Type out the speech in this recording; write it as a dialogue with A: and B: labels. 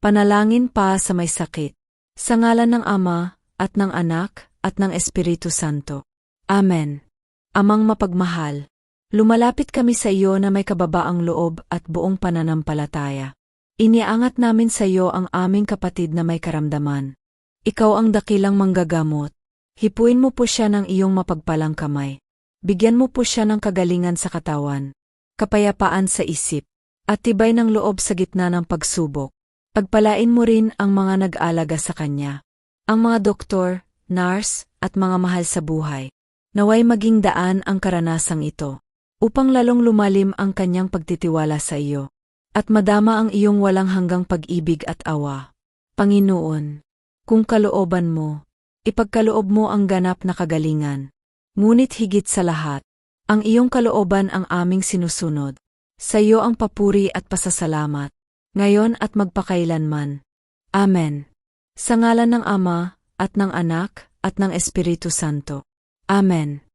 A: Panalangin pa sa may sakit. Sa ngalan ng Ama, at ng Anak, at ng Espiritu Santo. Amen. Amang mapagmahal, lumalapit kami sa iyo na may kababaang loob at buong pananampalataya. Iniangat namin sa iyo ang aming kapatid na may karamdaman. Ikaw ang dakilang manggagamot. Hipuin mo po siya ng iyong mapagpalang kamay. Bigyan mo po siya ng kagalingan sa katawan, kapayapaan sa isip, at tibay ng loob sa gitna ng pagsubok. Pagpalain mo rin ang mga nag-alaga sa kanya. Ang mga doktor, nurse, at mga mahal sa buhay. Naway maging daan ang karanasang ito, upang lalong lumalim ang kanyang pagtitiwala sa iyo, at madama ang iyong walang hanggang pag-ibig at awa. Panginoon, kung kalooban mo, ipagkaloob mo ang ganap na kagalingan. Ngunit higit sa lahat, ang iyong kalooban ang aming sinusunod. Sa iyo ang papuri at pasasalamat, ngayon at magpakailanman. Amen. Sa ngalan ng Ama, at ng Anak, at ng Espiritu Santo. Amen.